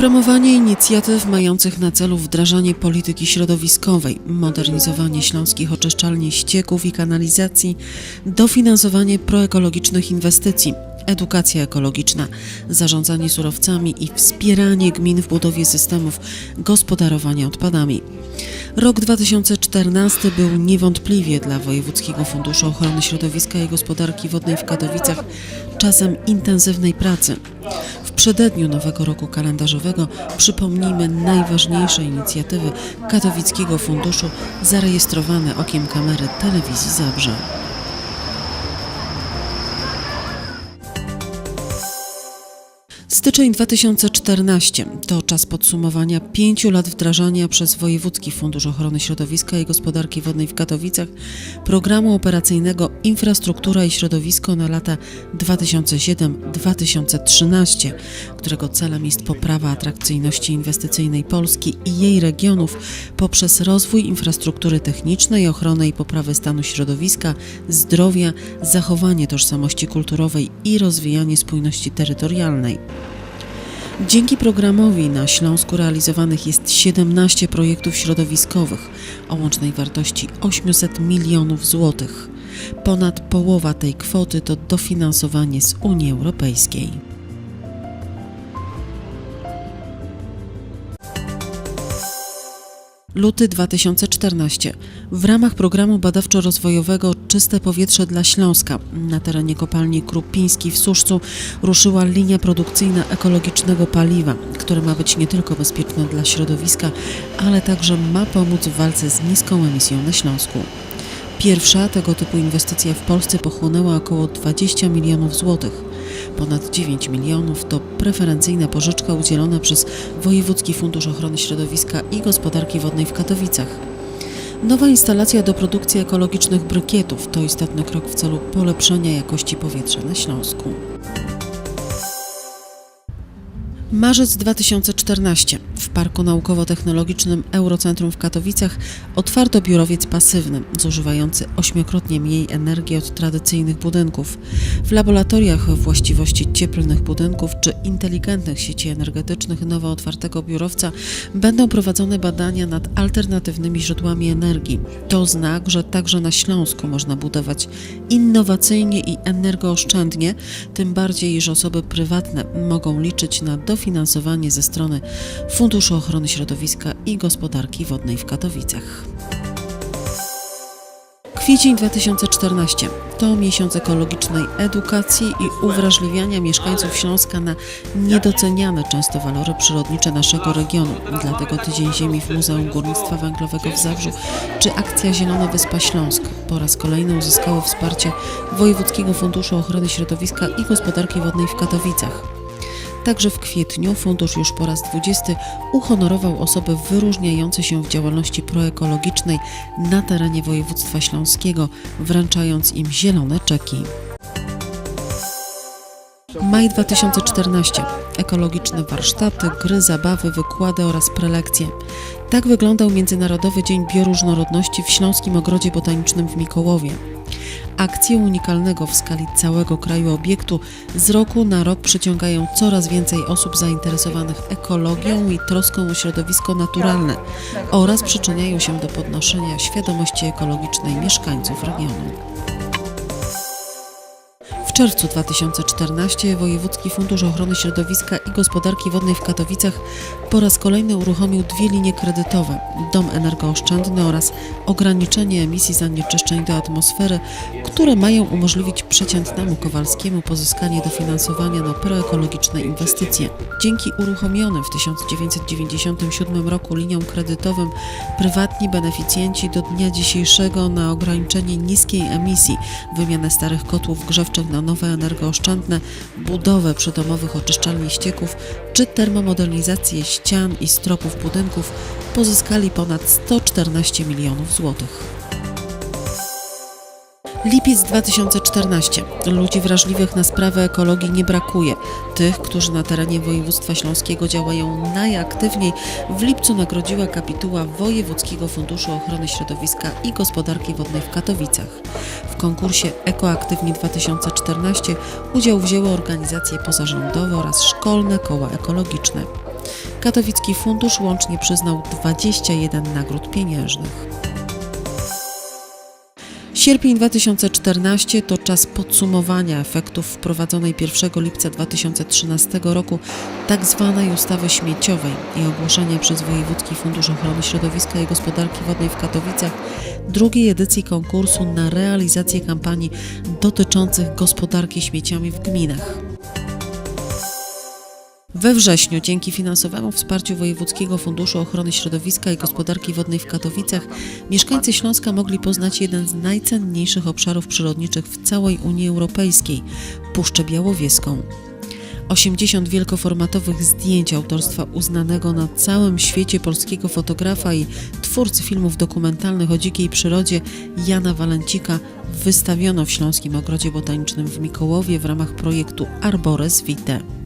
Promowanie inicjatyw mających na celu wdrażanie polityki środowiskowej, modernizowanie śląskich oczyszczalni ścieków i kanalizacji, dofinansowanie proekologicznych inwestycji, edukacja ekologiczna, zarządzanie surowcami i wspieranie gmin w budowie systemów gospodarowania odpadami. Rok 2014 był niewątpliwie dla Wojewódzkiego Funduszu Ochrony Środowiska i Gospodarki Wodnej w Katowicach czasem intensywnej pracy. Przededniu nowego roku kalendarzowego przypomnijmy najważniejsze inicjatywy Katowickiego Funduszu zarejestrowane okiem kamery telewizji Zabrze. Styczeń 2014 to czas podsumowania pięciu lat wdrażania przez Wojewódzki Fundusz Ochrony Środowiska i Gospodarki Wodnej w Katowicach programu operacyjnego Infrastruktura i Środowisko na lata 2007-2013, którego celem jest poprawa atrakcyjności inwestycyjnej Polski i jej regionów poprzez rozwój infrastruktury technicznej, ochronę i poprawę stanu środowiska, zdrowia, zachowanie tożsamości kulturowej i rozwijanie spójności terytorialnej. Dzięki programowi na Śląsku realizowanych jest 17 projektów środowiskowych o łącznej wartości 800 milionów złotych. Ponad połowa tej kwoty to dofinansowanie z Unii Europejskiej. Luty 2014. W ramach programu badawczo-rozwojowego Czyste powietrze dla Śląska na terenie kopalni Krupiński w Suszcu ruszyła linia produkcyjna ekologicznego paliwa, które ma być nie tylko bezpieczne dla środowiska, ale także ma pomóc w walce z niską emisją na Śląsku. Pierwsza tego typu inwestycja w Polsce pochłonęła około 20 milionów złotych. Ponad 9 milionów to preferencyjna pożyczka udzielona przez Wojewódzki Fundusz Ochrony Środowiska i Gospodarki Wodnej w Katowicach. Nowa instalacja do produkcji ekologicznych brykietów to istotny krok w celu polepszenia jakości powietrza na Śląsku. Marzec 2014. W Parku Naukowo-Technologicznym Eurocentrum w Katowicach otwarto biurowiec pasywny, zużywający ośmiokrotnie mniej energii od tradycyjnych budynków. W laboratoriach właściwości cieplnych budynków czy inteligentnych sieci energetycznych nowo otwartego biurowca będą prowadzone badania nad alternatywnymi źródłami energii. To znak, że także na Śląsku można budować innowacyjnie i energooszczędnie, tym bardziej, iż osoby prywatne mogą liczyć na dofinansowanie ze strony Funduszu Ochrony Środowiska i Gospodarki Wodnej w Katowicach. Kwiecień 2014 to miesiąc ekologicznej edukacji i uwrażliwiania mieszkańców Śląska na niedoceniane często walory przyrodnicze naszego regionu. Dlatego Tydzień Ziemi w Muzeum Górnictwa Węglowego w Zabrzu czy akcja Zielona Wyspa Śląsk po raz kolejny uzyskały wsparcie Wojewódzkiego Funduszu Ochrony Środowiska i Gospodarki Wodnej w Katowicach. Także w kwietniu fundusz już po raz 20 uhonorował osoby wyróżniające się w działalności proekologicznej na terenie województwa śląskiego, wręczając im zielone czeki. Maj 2014. Ekologiczne warsztaty, gry, zabawy, wykłady oraz prelekcje. Tak wyglądał Międzynarodowy Dzień Bioróżnorodności w Śląskim Ogrodzie Botanicznym w Mikołowie. Akcje unikalnego w skali całego kraju obiektu z roku na rok przyciągają coraz więcej osób zainteresowanych ekologią i troską o środowisko naturalne oraz przyczyniają się do podnoszenia świadomości ekologicznej mieszkańców regionu. Czerwcu 2014 Wojewódzki Fundusz Ochrony Środowiska i Gospodarki Wodnej w Katowicach po raz kolejny uruchomił dwie linie kredytowe: Dom Energooszczędny oraz ograniczenie emisji zanieczyszczeń do atmosfery, które mają umożliwić przeciętnemu Kowalskiemu pozyskanie dofinansowania na proekologiczne inwestycje. Dzięki uruchomionym w 1997 roku liniom kredytowym prywatni beneficjenci do dnia dzisiejszego na ograniczenie niskiej emisji, wymianę starych kotłów grzewczych na nowe energooszczędne, budowę przydomowych oczyszczalni ścieków czy termomodernizację ścian i stropów budynków pozyskali ponad 114 milionów złotych. Lipiec 2014. Ludzi wrażliwych na sprawę ekologii nie brakuje. Tych, którzy na terenie województwa śląskiego działają najaktywniej, w lipcu nagrodziła kapituła Wojewódzkiego Funduszu Ochrony Środowiska i Gospodarki Wodnej w Katowicach. W konkursie Ekoaktywni 2014 udział wzięły organizacje pozarządowe oraz szkolne koła ekologiczne. Katowicki Fundusz łącznie przyznał 21 nagród pieniężnych. Sierpień 2014 to czas podsumowania efektów wprowadzonej 1 lipca 2013 roku tak zwanej ustawy śmieciowej i ogłoszenia przez Wojewódzki Fundusz Ochrony Środowiska i Gospodarki Wodnej w Katowicach drugiej edycji konkursu na realizację kampanii dotyczących gospodarki śmieciami w gminach. We wrześniu, dzięki finansowemu wsparciu Wojewódzkiego Funduszu Ochrony Środowiska i Gospodarki Wodnej w Katowicach, mieszkańcy Śląska mogli poznać jeden z najcenniejszych obszarów przyrodniczych w całej Unii Europejskiej Puszczę Białowieską. 80 wielkoformatowych zdjęć autorstwa uznanego na całym świecie polskiego fotografa i twórcy filmów dokumentalnych o dzikiej przyrodzie Jana Walencika wystawiono w Śląskim Ogrodzie Botanicznym w Mikołowie w ramach projektu Arbores Vitae.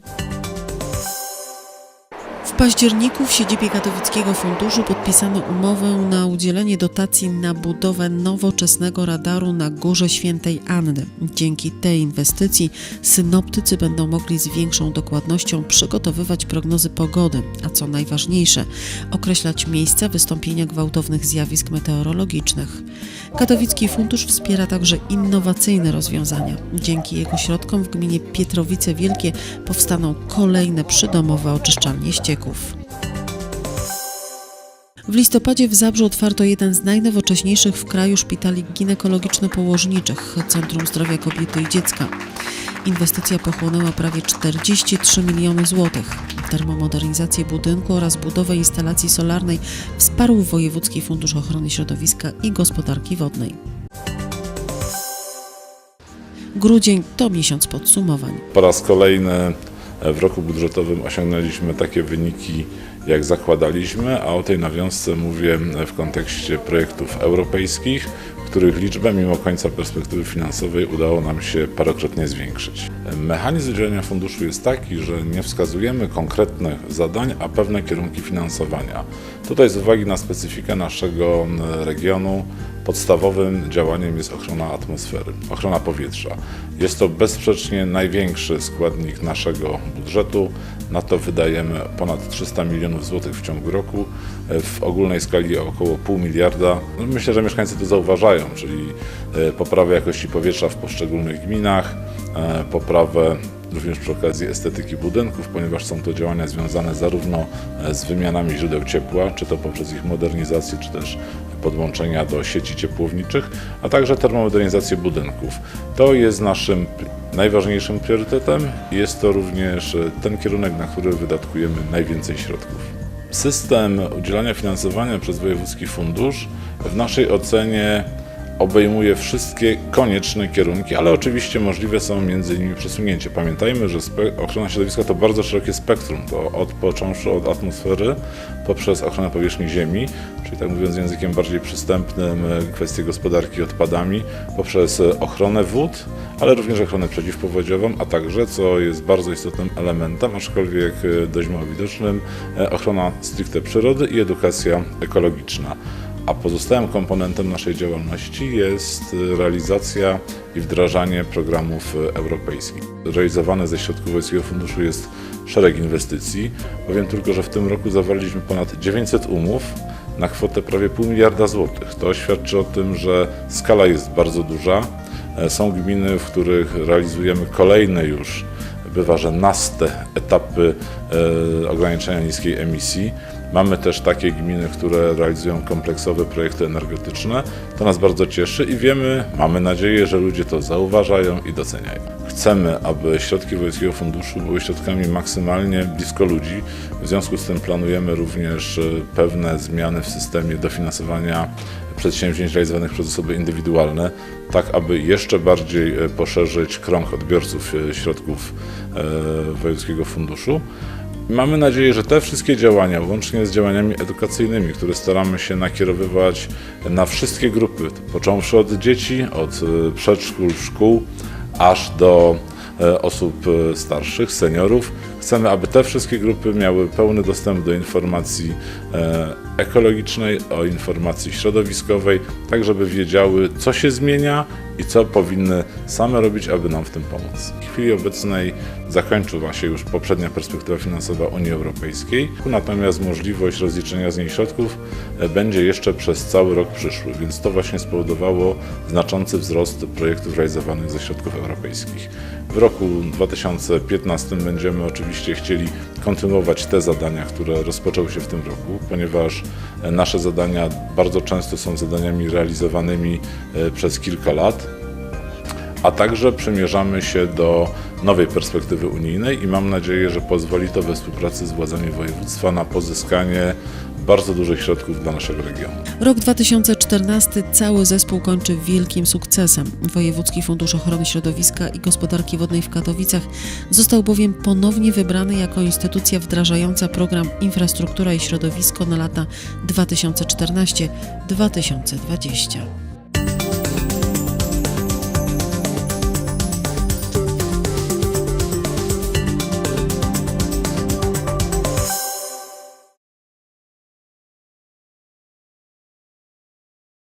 Październiku w siedzibie Katowickiego Funduszu podpisano umowę na udzielenie dotacji na budowę nowoczesnego radaru na Górze Świętej Anny. Dzięki tej inwestycji synoptycy będą mogli z większą dokładnością przygotowywać prognozy pogody, a co najważniejsze, określać miejsca wystąpienia gwałtownych zjawisk meteorologicznych. Katowicki Fundusz wspiera także innowacyjne rozwiązania. Dzięki jego środkom w gminie Pietrowice Wielkie powstaną kolejne przydomowe oczyszczalnie ścieków. W listopadzie w Zabrzu otwarto jeden z najnowocześniejszych w kraju szpitali ginekologiczno-położniczych Centrum Zdrowia Kobiety i Dziecka. Inwestycja pochłonęła prawie 43 miliony złotych. Termomodernizację budynku oraz budowę instalacji solarnej wsparł Wojewódzki Fundusz Ochrony Środowiska i Gospodarki Wodnej. Grudzień to miesiąc podsumowań. Po raz kolejny w roku budżetowym osiągnęliśmy takie wyniki, jak zakładaliśmy, a o tej nawiązce mówię w kontekście projektów europejskich, których liczbę mimo końca perspektywy finansowej udało nam się parokrotnie zwiększyć. Mechanizm udzielenia funduszu jest taki, że nie wskazujemy konkretnych zadań, a pewne kierunki finansowania. Tutaj z uwagi na specyfikę naszego regionu podstawowym działaniem jest ochrona atmosfery, ochrona powietrza. Jest to bezsprzecznie największy składnik naszego budżetu. Na to wydajemy ponad 300 milionów złotych w ciągu roku, w ogólnej skali około pół miliarda. No, Myślę, że mieszkańcy to zauważają, czyli e, poprawę jakości powietrza w poszczególnych gminach, e, poprawę również przy okazji estetyki budynków, ponieważ są to działania związane zarówno e, z wymianami źródeł ciepła, czy to poprzez ich modernizację, czy też podłączenia do sieci ciepłowniczych, a także termomodernizację budynków. To jest naszym najważniejszym priorytetem i jest to również ten kierunek, na który wydatkujemy najwięcej środków. System udzielania finansowania przez Wojewódzki Fundusz w naszej ocenie obejmuje wszystkie konieczne kierunki, ale oczywiście możliwe są między innymi przesunięcia. Pamiętajmy, że ochrona środowiska to bardzo szerokie spektrum, to od począwszy od atmosfery poprzez ochronę powierzchni ziemi, czyli tak mówiąc językiem bardziej przystępnym e, kwestie gospodarki odpadami, poprzez e, ochronę wód, ale również ochronę przeciwpowodziową, a także, co jest bardzo istotnym elementem, aczkolwiek e, dość mało widocznym, ochrona stricte przyrody i edukacja ekologiczna a pozostałym komponentem naszej działalności jest realizacja i wdrażanie programów europejskich. Realizowane ze środków Wojewódzkiego Funduszu jest szereg inwestycji. Powiem tylko, że w tym roku zawarliśmy ponad 900 umów na kwotę prawie pół miliarda złotych. To świadczy o tym, że skala jest bardzo duża. E, Są gminy, w których realizujemy kolejne już bywa, że naste etapy e, ograniczenia niskiej emisji. Mamy też takie gminy, które realizują kompleksowe projekty energetyczne. To nas bardzo cieszy i wiemy, mamy nadzieję, że ludzie to zauważają i doceniają. Chcemy, aby środki Wojewódzkiego Funduszu były środkami maksymalnie blisko ludzi. W związku z tym planujemy również e, pewne zmiany w systemie dofinansowania przedsięwzięć realizowanych przez osoby indywidualne, tak aby jeszcze bardziej e, poszerzyć krąg odbiorców e, środków Wojewódzkiego Funduszu. Mamy nadzieję, że te wszystkie działania, łącznie z działaniami edukacyjnymi, które staramy się nakierowywać na wszystkie grupy, począwszy od dzieci, od przedszkól, szkół, aż do e, osób e, starszych, seniorów, Chcemy, aby te wszystkie grupy miały pełny dostęp do informacji e, ekologicznej, o informacji środowiskowej, tak żeby wiedziały, co się zmienia i co powinny same robić, aby nam w tym pomóc. W chwili obecnej zakończyła się już poprzednia perspektywa finansowa Unii Europejskiej, natomiast możliwość rozliczenia z niej środków e, będzie jeszcze przez cały rok przyszły, więc to właśnie spowodowało znaczący wzrost projektów realizowanych ze środków europejskich. W roku 2015 będziemy oczywiście chcieli kontynuować te zadania, które rozpoczęły się w tym roku, ponieważ e, nasze zadania bardzo często są zadaniami realizowanymi e, przez kilka lat a także przymierzamy się do nowej perspektywy unijnej i mam nadzieję, że pozwoli to we współpracy z władzami województwa na pozyskanie bardzo dużych środków dla naszego regionu. Rok 2014 cały zespół kończy wielkim sukcesem. Wojewódzki Fundusz Ochrony Środowiska i Gospodarki Wodnej w Katowicach został bowiem ponownie wybrany jako instytucja wdrażająca program Infrastruktura i Środowisko na lata 2014-2020.